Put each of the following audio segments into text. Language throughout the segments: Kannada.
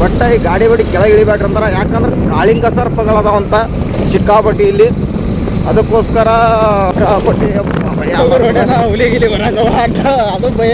ಒಟ್ಟ ಈ ಗಾಡಿ ಬಡಿ ಕೆಳಗೆ ಇಳಿಬೇಕಂದ್ರೆ ಯಾಕಂದ್ರೆ ಕಾಳಿಂಗ ಸರ್ಪಗಳದಾವಂತ ಸಿಕ್ಕಾಪಟ್ಟಿ ಇಲ್ಲಿ. ಅದಕ್ಕೋಸ್ಕರ ಹುಲಿಗಿಲಿ ಅಂತ ಅದು ಭಯ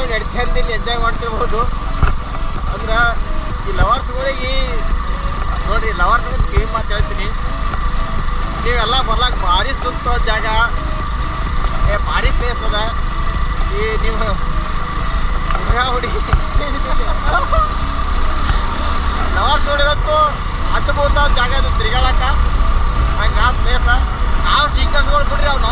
ರೀ ಜೋಡಿ ಹಾಕಿಕೊಂಡು ಎರಡು ಚಂದಲ್ಲಿ ಎಂಜಾಯ್ ಮಾಡ್ತಿರ್ಬೋದು. ಅಂದ್ರೆ ಈ ಲವರ್ಸ್ಗಳಿಗೆ ನೋಡ್ರಿ ಲವರ್ಸ್ ಕಿವಿ ಮಾತು ಹೇಳ್ತೀನಿ. ನೀವೆಲ್ಲ ಬರ್ಲಾಕ್ ಭಾರಿ ಸುತ್ತ ಜಾಗ. ಏ, ಭಾರಿ ಪ್ಲೇಸ್ ಅದ. ಈ ನೀವು ಹುಡುಗ ಹುಡುಗಿ. ಲವರ್ಸ್ ಹುಡುಗಂತೂ ಅದ್ಭುತ ಜಾಗ ಅದು ತಿರ್ಗಾಳಕ ಹಂಗ ಪ್ಲೇಸ ನಾವು ಸಿಂಗರ್ಸ್ಗಳು ಬಿಡ್ರಿ ಅವ್ನು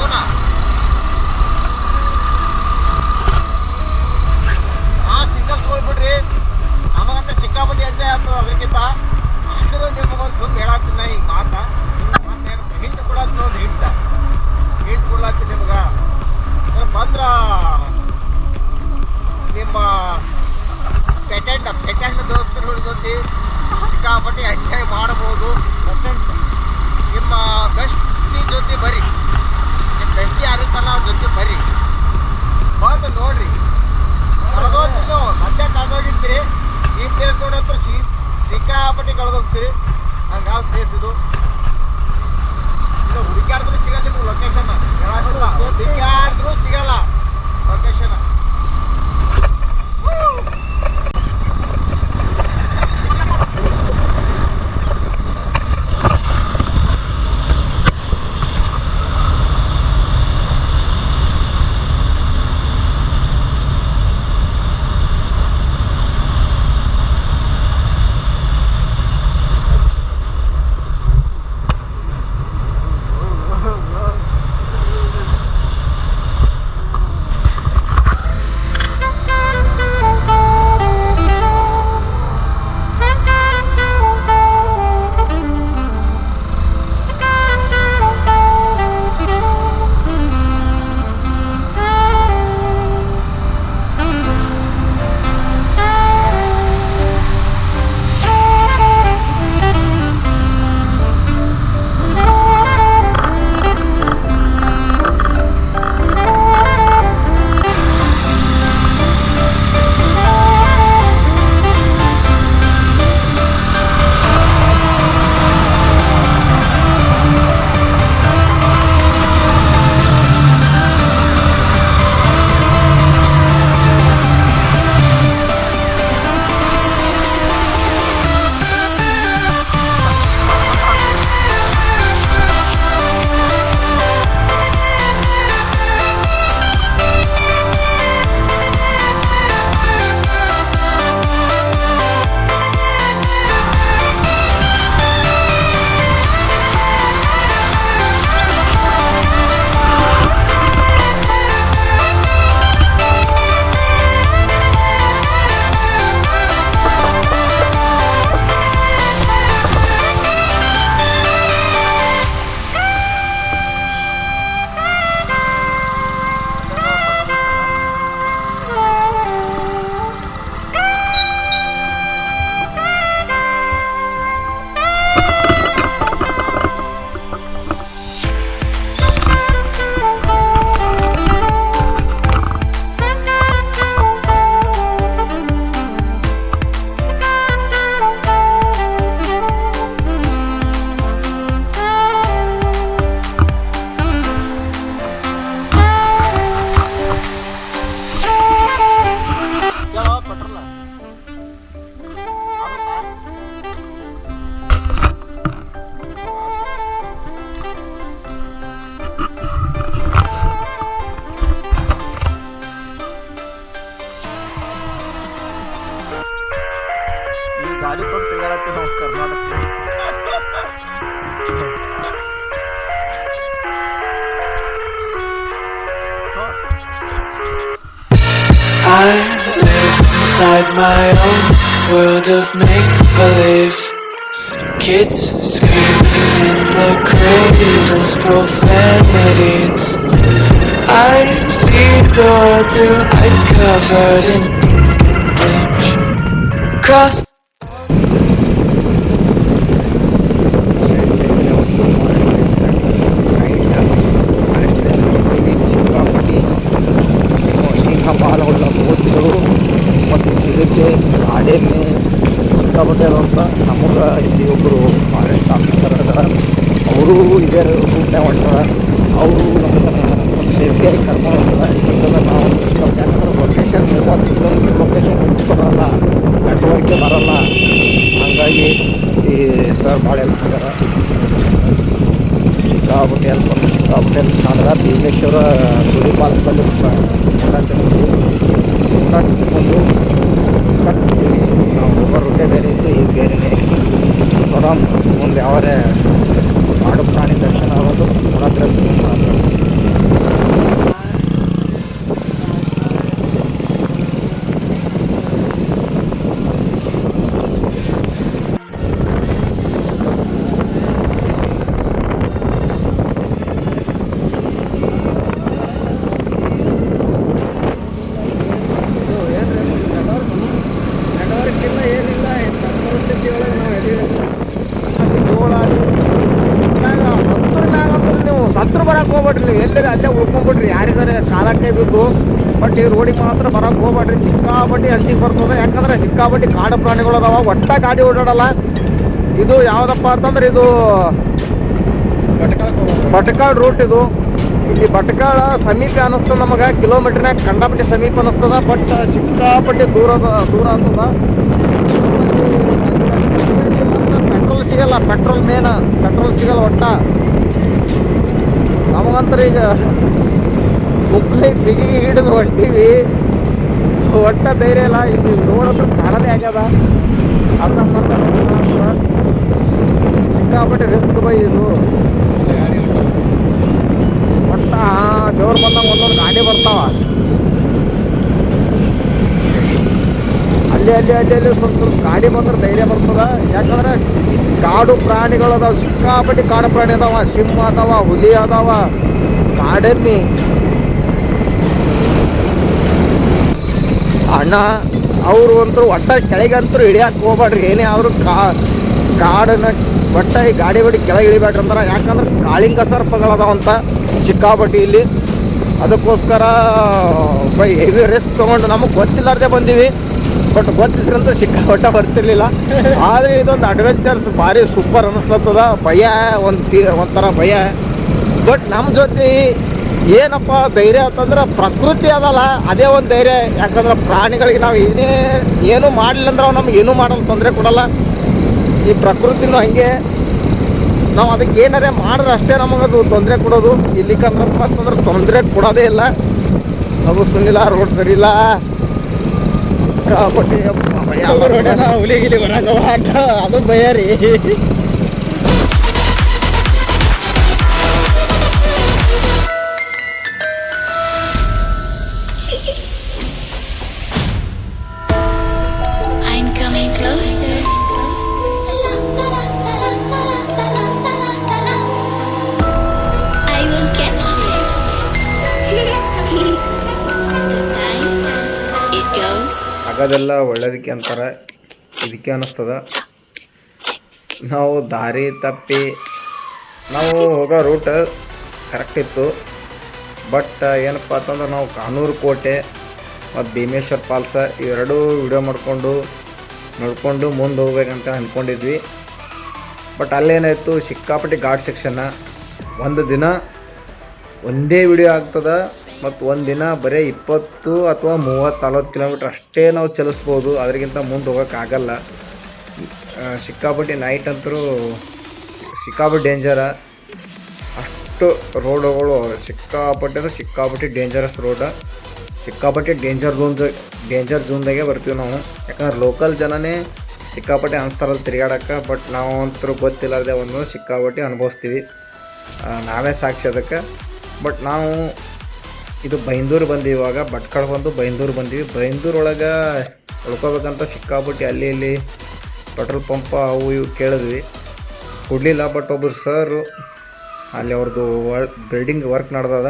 ನೋಡ್ರಿ. ಕಳೆದೋಗ್ತಿದ್ದು, ಮತ್ತೆ ಕಳೆದೋಗಿರ್ತೀರಿ ಈ ಪ್ಲೇಸ್ ನೋಡಂತೂ ಸಿ ಸಿಕ್ಕಾಪಟ್ಟಿ ಕಳೆದೋಗ್ತೀರಿ ಹಂಗಾದ ಪ್ಲೇಸ್ ಇದು? ಇದು ಹುಡುಕಾಡಿದ್ರು ಸಿಗಲ್ಲ ನಿಮ್ಗೆ ಲೊಕೇಶನ್ ಹೇಳಕ್ಕಿಲ್ಲ ಹುಡುಕ್ಯಾಡಿದ್ರು ಸಿಗಲ್ಲ. Location own world of make believe. Kids screaming in the cradles, profanities. I see the world through ice covered in ink and bleach. Cross ಚಿರತೆ ಆಡೆಮ್ಮೆ ಸಿಕ್ಕಾಪಟ್ಟೆ ಅಂತ ನಮಗೆ ಇಲ್ಲಿ ಒಬ್ಬರು ಫಾರೆಸ್ಟ್ ಆಫೀಸರ್ ಅವರು ಇದೇ ರೂಟ್ನಾಗ ಮಾಡ್ತಾರೆ ಅವರು ನಮ್ಮ ಸೇಫ್ಟಿಯಾಗಿ ಕರ್ಕೊಂಡು ಹೋಗ್ತಾರೆ. ನಾವು ಯಾಕಂದ್ರೆ ಲೊಕೇಶನ್ ಮೂವತ್ತು ಕಿಲೋಮೀಟರ್ ಲೊಕೇಶನ್ ಬರಲ್ಲ ಬರಲ್ಲ. ಹಾಗಾಗಿ ಈ ಸರ್ ಭಾಳ ಹೆಲ್ಪ್ ಮಾಡ್ಯಾರ. ಸಿಕ್ಕಾಪಟ್ಟೆ ಹೆಲ್ಪ್ ಸಿಕ್ಕಾಪಟ್ಟೆ ಅಂದ್ರೆ ಭೀಮೇಶ್ವರ ಗುಡಿ ಪಾಲಕದಲ್ಲಿ ಊಟ ತಿನ್ಕೊಂಡು ಕಟ್ತೀವಿ ನಾವು ಹೋಗೋ ರೂಟೇ ಬೇರೆ ಇತ್ತು ಈಗ ಬೇರೆನೇ ನೋಡೋಣ ಮುಂದೆ ಯಾವರೇ ಕಾಡು ಪ್ರಾಣಿ ದರ್ಶನ ಆಗೋದು ನೋಡತ್ರ ನೆಟ್ವರ್ಕ್ ಇಲ್ಲ ಏನಿಲ್ಲ ಎಂಥ ಪರಿಸ್ಥಿತಿ ಒಳಗೆ ನಾವು ಎದೀವಿ ಅಲ್ಲಿ ಗೋಳಾಡಿ ಮ್ಯಾಗ ಹತ್ತರ ಮ್ಯಾಗ ಅಂದ್ರೆ ನೀವು ಸತ್ರ ಬರಕ್ಕೆ ಹೋಗ್ಬೇಡ್ರಿ ನೀವು ಎಲ್ಲರ ಅಲ್ಲೇ ಉಳ್ಕೊಂಡ್ಬಿಡ್ರಿ ಯಾರಿಗಾರೆ ಕಾಲಕ್ಕೆ ಬಿದ್ದು ಈ ರೋಡಿಗೆ ಮಾತ್ರ ಬರಕ್ಕೆ ಹೋಗ್ಬೇಡ್ರಿ. ಸಿಕ್ಕಾಪಟ್ಟಿ ಅಂಚಿಗೆ ಬರ್ತದೆ. ಯಾಕಂದ್ರೆ ಸಿಕ್ಕಾಪಟ್ಟಿ ಕಾಡು ಪ್ರಾಣಿಗಳು ಅದಾವ. ಒಟ್ಟ ಗಾಡಿ ಓಡಾಡಲ್ಲ. ಇದು ಯಾವುದಪ್ಪ ಅಂತಂದ್ರೆ ಇದು ಭಟ್ಕಾಳ್ ರೂಟ್ ಇದು. ಇಲ್ಲಿ ಭಟ್ಕಾಳ ಸಮೀಪ ಅನ್ನಿಸ್ತದೆ ನಮಗೆ. ಕಿಲೋಮೀಟ್ರ್ನಾಗ ಕಂಡಾಪಟ್ಟಿ ಸಮೀಪ ಅನ್ನಿಸ್ತದ ಬಟ್ ಸಿಕ್ಕಾಪಟ್ಟಿ ದೂರದ ದೂರ ಆಗ್ತದ ಪೆಟ್ರೋಲ್ ಸಿಗಲ್ಲ. ಪೆಟ್ರೋಲ್ ಮೇನ. ಪೆಟ್ರೋಲ್ ಸಿಗಲ್ಲ ಒಟ್ಟ. ನಮಗಂತರ ಈಗ ಮುಕ್ಳಿ ಬಿಗಿ ಹಿಡಿದು ಹೊಂಟೀವಿ. ಒಟ್ಟ ಧೈರ್ಯ ಇಲ್ಲ, ಇಲ್ಲಿ ನೋಡೋದು ಕಾಣದೇ ಆಗ್ಯದ. ಅರ್ಧಂಬರ್ಧ ಸಿಕ್ಕಾಪಟ್ಟೆ ರಿಸ್ಕ್ ಬೈ ಇದು. ಒಟ್ಟ ದೇವ್ರು ಬಂದಾಗ ಒಂದೊಂದು ಗಾಡಿ ಬರ್ತಾವ. ಅಲ್ಲಿ ಅಲ್ಲಿ ಅಲ್ಲಿ ಅಲ್ಲಿ ಸ್ವಲ್ಪ ಸ್ವಲ್ಪ ಗಾಡಿ ಬಂದ್ರೆ ಧೈರ್ಯ ಬರ್ತದ. ಯಾಕಂದ್ರೆ ಕಾಡು ಪ್ರಾಣಿಗಳು ಅದಾವ, ಸಿಕ್ಕಾಪಟ್ಟಿ ಕಾಡು ಪ್ರಾಣಿ ಅದಾವ. ಸಿಂಹ ಅದಾವ, ಹುಲಿ ಅದಾವ. ಕಾಡೆಮ್ಮಿ. ಅಣ್ಣ, ಅವರು ಅಂತೂ ಒಟ್ಟ ಕೆಳಗಂತೂ ಇಳಿಯಕ್ಕೆ ಹೋಗ್ಬೇಡ್ರಿ ಏನೇ ಆದರೂ ಕಾ, ಕಾಡನ್ನ ಒಟ್ಟ ಈ ಗಾಡಿ ಬಡಿ ಕೆಳಗೆ ಇಳಿಬೇಡ್ರಿ ಅಂತಾರೆ. ಯಾಕಂದ್ರೆ ಕಾಳಿಂಗ ಸರ್ಪಗಳದಾವಂತ ಸಿಕ್ಕಾಪಟ್ಟಿ ಇಲ್ಲಿ. ಅದಕ್ಕೋಸ್ಕರ, ಬೈ ಹೆವಿ ರಿಸ್ಕ್ ತೊಗೊಂಡು ನಮಗೆ ಗೊತ್ತಿಲ್ಲಾರ್ದೆ ಬಂದೀವಿ. ಬಟ್ ಗೊತ್ತಿದ್ರಂತೂ ಸಿಕ್ಕಾಪಟ್ಟೆ ಬರ್ತಿರ್ಲಿಲ್ಲ. ಆದರೆ ಇದೊಂದು ಅಡ್ವೆಂಚರ್ಸ್ ಭಾರಿ ಸೂಪರ್ ಅನ್ನಿಸ್ಲತ್ತದ ಭಯ, ಒಂದು ಒಂಥರ ಭಯ. ಬಟ್ ನಮ್ಮ ಜೊತೆ ಏನಪ್ಪ ಧೈರ್ಯ ಅಂತಂದ್ರೆ ಪ್ರಕೃತಿ ಅದಲ್ಲ, ಅದೇ ಒಂದು ಧೈರ್ಯ. ಯಾಕಂದ್ರೆ ಪ್ರಾಣಿಗಳಿಗೆ ನಾವು ಏನೇ ಏನೂ ಮಾಡಲಿಲ್ಲ ಅಂದ್ರೆ ಅವು ನಮ್ಗೆ ಏನೂ ಮಾಡಲು ತೊಂದರೆ ಕೊಡಲ್ಲ. ಈ ಪ್ರಕೃತಿನೂ ಹಂಗೆ. ನಾವು ಅದಕ್ಕೆ ಏನಾರೇ ಮಾಡಿದ್ರೆ ಅಷ್ಟೇ ನಮಗದು ತೊಂದರೆ ಕೊಡೋದು. ಇಲ್ಲಿಕಂದ್ರಪ್ಪ ಅಂತಂದ್ರೆ ತೊಂದರೆ ಕೊಡೋದೇ ಇಲ್ಲ. ಅದು ಸುನಿಲ್ಲ ರೋಡ್ ಸರಿ ಇಲ್ಲ. ಸಿಕ್ಕಾಪಟ್ಟೆ ಹುಲಿ ಗಿಲಿ ಅದು ಭಯ ರೀ. ಆಗೋದೆಲ್ಲ ಒಳ್ಳೇದಕ್ಕೆ ಅಂತಾರೆ, ಇದಕ್ಕೆ ಅನ್ನಿಸ್ತದ. ನಾವು ದಾರಿ ತಪ್ಪಿ, ನಾವು ಹೋಗೋ ರೂಟ್ ಕರೆಕ್ಟ್ ಇತ್ತು. ಬಟ್ ಏನಪ್ಪ ಅಂತಂದ್ರೆ ನಾವು ಕಾನೂರು ಕೋಟೆ ಮತ್ತು ಭೀಮೇಶ್ವರ್ ಪಾಲ್ಸ ಇವೆರಡೂ ವಿಡಿಯೋ ಮಾಡಿಕೊಂಡು, ನೋಡಿಕೊಂಡು ಮುಂದೆ ಹೋಗ್ಬೇಕಂತ ಅಂದ್ಕೊಂಡಿದ್ವಿ ಬಟ್ ಅಲ್ಲೇನಾಯಿತು, ಸಿಕ್ಕಾಪಟ್ಟಿ ಘಾಟ್ ಸೆಕ್ಷನ್ನ ಒಂದು ದಿನ ಒಂದೇ ವಿಡಿಯೋ ಆಗ್ತದ. ಮತ್ತು ಒಂದು ದಿನ ಬರೀ ಇಪ್ಪತ್ತು ಅಥವಾ ಮೂವತ್ತು, ನಲ್ವತ್ತು ಕಿಲೋಮೀಟ್ರ್ ಅಷ್ಟೇ ನಾವು ಚಲಿಸ್ಬೋದು. ಅದರಿಗಿಂತ ಮುಂದೆ ಹೋಗೋಕ್ಕಾಗಲ್ಲ ಸಿಕ್ಕಾಪಟ್ಟಿ ನೈಟ್ ಅಂತರೂ ಸಿಕ್ಕಾಪಟ್ಟೆ ಡೇಂಜರ ಅಷ್ಟು ರೋಡುಗಳು ಸಿಕ್ಕಾಪಟ್ಟೆ ಅಂದರೆ ಸಿಕ್ಕಾಪಟ್ಟಿ ಡೇಂಜರಸ್ ರೋಡ ಸಿಕ್ಕಾಪಟ್ಟೆ ಡೇಂಜರ್ ಝೋನ್ ಡೇಂಜರ್ ಝೋನ್ದಾಗೆ ಬರ್ತೀವಿ ನಾವು. ಯಾಕಂದ್ರೆ ಲೋಕಲ್ ಜನನೇ ಸಿಕ್ಕಾಪಟ್ಟೆ ಅನಿಸ್ತಾರಲ್ಲ ತಿರುಗಾಡೋಕ್ಕೆ ಬಟ್ ನಾವು ಅಂತೂ ಗೊತ್ತಿಲ್ಲದೆ ಒಂದು ಸಿಕ್ಕಾಪಟ್ಟೆ ಅನುಭವಿಸ್ತೀವಿ. ನಾವೇ ಸಾಕ್ಷಿ ಅದಕ್ಕೆ. ಬಟ್ ನಾವು ಇದು ಬೈಂದೂರು ಬಂದು ಇವಾಗ, ಭಟ್ಕಳ ಬಂದು ಬೈಂದೂರು ಬಂದೀವಿ. ಬೈಂದೂರೊಳಗೆ ಉಳ್ಕೋಬೇಕಂತ ಸಿಕ್ಕಾಬಿಟ್ಟು ಅಲ್ಲಿ ಇಲ್ಲಿ ಪೆಟ್ರೋಲ್ ಪಂಪ ಅವು ಇವು ಕೇಳಿದ್ವಿ. ಕೊಡಲಿಲ್ಲ ಬಟ್ ಒಬ್ಬರು ಸರು ಅಲ್ಲಿ ಅವ್ರದ್ದು ವರ್ ಬಿಲ್ಡಿಂಗ್ ವರ್ಕ್ ನಡೆದದ.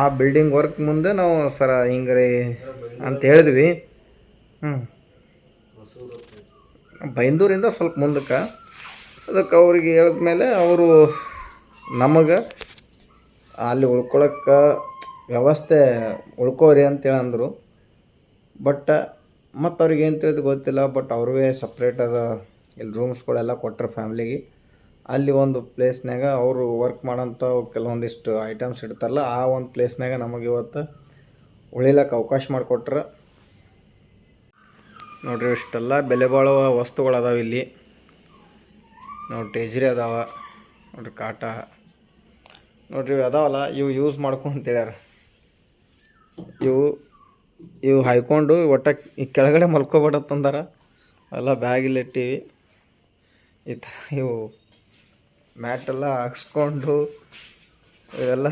ಆ ಬಿಲ್ಡಿಂಗ್ ವರ್ಕ್ ಮುಂದೆ ನಾವು, ಸರ, ಹಿಂಗೆ ಅಂತ ಹೇಳಿದ್ವಿ. ಹ್ಞೂ ಬೈಂದೂರಿಂದ ಸ್ವಲ್ಪ ಮುಂದಕ್ಕೆ. ಅದಕ್ಕೆ ಅವ್ರಿಗೆ ಹೇಳಿದ್ಮೇಲೆ ಅವರು ನಮಗೆ ಅಲ್ಲಿ ಉಳ್ಕೊಳಕ್ಕೆ ವ್ಯವಸ್ಥೆ ಉಳ್ಕೋರಿ ಅಂತೇಳಿ ಅಂದರು. ಬಟ್ ಮತ್ತು ಅವ್ರಿಗೆ ಏನು ತಿಳಿದು ಗೊತ್ತಿಲ್ಲ ಬಟ್ ಅವ್ರಿಗೆ ಸಪ್ರೇಟ್ ಅದ ಇಲ್ಲಿ ರೂಮ್ಸ್ಗಳೆಲ್ಲ ಕೊಟ್ಟರು ಫ್ಯಾಮ್ಲಿಗೆ ಅಲ್ಲಿ ಒಂದು ಪ್ಲೇಸ್ನಾಗ ಅವರು ವರ್ಕ್ ಮಾಡೋಂಥ ಕೆಲವೊಂದಿಷ್ಟು ಐಟಮ್ಸ್ ಇಡ್ತಾರಲ್ಲ, ಆ ಒಂದು ಪ್ಲೇಸ್ನಾಗ ನಮಗೆ ಇವತ್ತು ಉಳಿಲಕ್ಕೆ ಅವಕಾಶ ಮಾಡಿಕೊಟ್ರೆ. ನೋಡ್ರಿ ಇಷ್ಟೆಲ್ಲ ಬೆಲೆ ಬಾಳುವ ವಸ್ತುಗಳು ಇಲ್ಲಿ. ನೋಡಿ ಟೇಜ್ರಿ ಅದಾವ. ನೋಡ್ರಿ ಕಾಟ. ನೋಡ್ರಿ ಇವು ಅದಾವಲ್ಲ, ಇವು ಯೂಸ್ ಮಾಡ್ಕೊಂಡು ಹೇಳ್ಯಾರ ಇವು ಇವು ಹಾಯ್ಕೊಂಡು ಒಟ್ಟ ಕೆಳಗಡೆ ಮಲ್ಕೋಬೇಡತ್ತಂದಾರ ಎಲ್ಲ ಬ್ಯಾಗಿಲ್ಲಿ ಇಟ್ಟಿವಿ. ಈ ಥರ ಇವು ಮ್ಯಾಟೆಲ್ಲ ಹಾಕ್ಸ್ಕೊಂಡು ಇವೆಲ್ಲ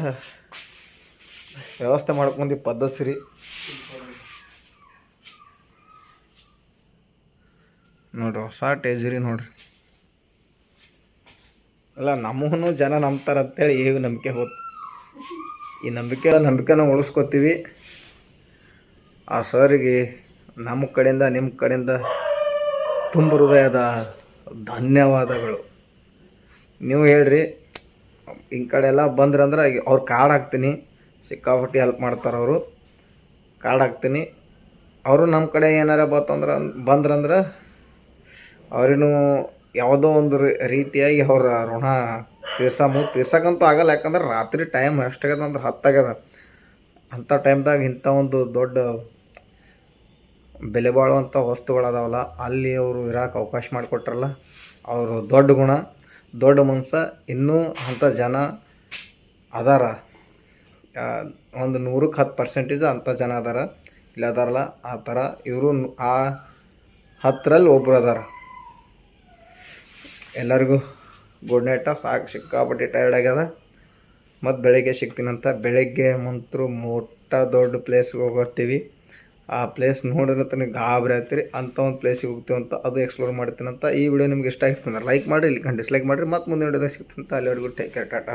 ವ್ಯವಸ್ಥೆ ಮಾಡ್ಕೊಂಡು ಪದ್ಧತಿ ನೋಡ್ರಿ, ಹೊಸ ಟೇಜ್ರಿ ನೋಡ್ರಿ. ಅಲ್ಲ, ನಮ್ಮನ್ನು ಜನ ನಂಬ್ತಾರೆ ಅಂತೇಳಿ ಈಗ ನಂಬಿಕೆ ಹೋತ್. ಈ ನಂಬಿಕೆ, ನಂಬಿಕೆನ ಉಳಿಸ್ಕೊತೀವಿ. ಆ ಸರಿಗೆ ನಮ್ಮ ಕಡೆಯಿಂದ ನಿಮ್ಮ ಕಡೆಯಿಂದ ತುಂಬ ಹೃದಯದ ಧನ್ಯವಾದಗಳು. ನೀವು ಹೇಳ್ರಿ, ಈ ಕಡೆ ಎಲ್ಲ ಬಂದ್ರಂದ್ರೆ ಅವ್ರು ಕಾರ್ಡ್ ಹಾಕ್ತೀನಿ. ಸಿಕ್ಕಾಪಟ್ಟಿ ಹೆಲ್ಪ್ ಮಾಡ್ತಾರೆ ಅವರು. ಕಾರ್ಡ್ ಹಾಕ್ತೀನಿ. ಅವರು ನಮ್ಮ ಕಡೆ ಏನಾರ ಬಂತಂದ್ರೆ ಬಂದ್ರಂದ್ರೆ ಅವ್ರಿಗೂ ಯಾವುದೋ ಒಂದು ರೀತಿಯಾಗಿ ಅವ್ರ ಋಣ ತೀರ್ಸಮು ತೀರ್ಸಕ್ಕಂತೂ ಆಗಲ್ಲ. ಯಾಕಂದ್ರೆ ರಾತ್ರಿ ಟೈಮ್ ಎಷ್ಟಾಗ್ಯದ ಅಂದ್ರೆ ಹತ್ತಾಗ್ಯದ ಅಂಥ ಟೈಮ್ದಾಗ ಇಂಥ ಒಂದು ದೊಡ್ಡ ಬೆಲೆ ಬಾಳುವಂಥ ವಸ್ತುಗಳದಾವಲ್ಲ, ಅಲ್ಲಿ ಅವರು ಇರೋಕೆ ಅವಕಾಶ ಮಾಡಿಕೊಟ್ರಲ್ಲ, ಅವರು ದೊಡ್ಡ ಗುಣ, ದೊಡ್ಡ ಮನಸ್ಸ, ಇನ್ನೂ ಅಂಥ ಜನ ಅದಾರ. ಒಂದು ನೂರಕ್ಕೆ ಹತ್ತು ಪರ್ಸೆಂಟೇಜ್ ಅಂಥ ಜನ ಅದಾರ. ಇಲ್ಲ ಅದಾರಲ್ಲ ಆ ಥರ ಇವರು ಆ ಹತ್ತರಲ್ಲಿ ಒಬ್ಬರು ಅದಾರ. ಎಲ್ಲರಿಗೂ ಗುಡ್ ನೈಟ ಸಾಕು, ಸಿಕ್ಕಾಪಟ್ಟೆ ಟೈರ್ಡ್ ಆಗ್ಯದ. ಮತ್ತು ಬೆಳಗ್ಗೆ ಸಿಗ್ತೀನಂತ. ಬೆಳಗ್ಗೆ ಮಂತ್ರು ಮೊಟ್ಟ ದೊಡ್ಡ ಪ್ಲೇಸ್ಗೆ ಹೋಗ್ತೀವಿ ಆ ಪ್ಲೇಸ್ ನೋಡಿದ್ರೆ ತನಗೆ ಗಾಬರಿ ಆಗ್ತೀರಿ. ಅಂಥ ಒಂದು ಪ್ಲೇಸಿಗೆ ಹೋಗ್ತೀವಂತ ಅದು ಎಕ್ಸ್ಪ್ಲೋರ್ ಮಾಡ್ತೀನಂತ. ಈ ವಿಡಿಯೋ ನಿಮ್ಗೆ ಇಷ್ಟ ಆಯ್ತು ಅಂದ್ರೆ ಲೈಕ್ ಮಾಡಿ ಇಲ್ಲಿ ಡಿಸ್ಲೈಕ್ ಮಾಡಿರಿ. ಮತ್ತು ಮುಂದೆ ವಿಡಿಯೋದಾಗ ಸಿಗ್ತಂತ ಅಲ್ಲಿವರೆಗೂ ಟೇಕ್ ಕೇರ್ ಟಾಟಾ.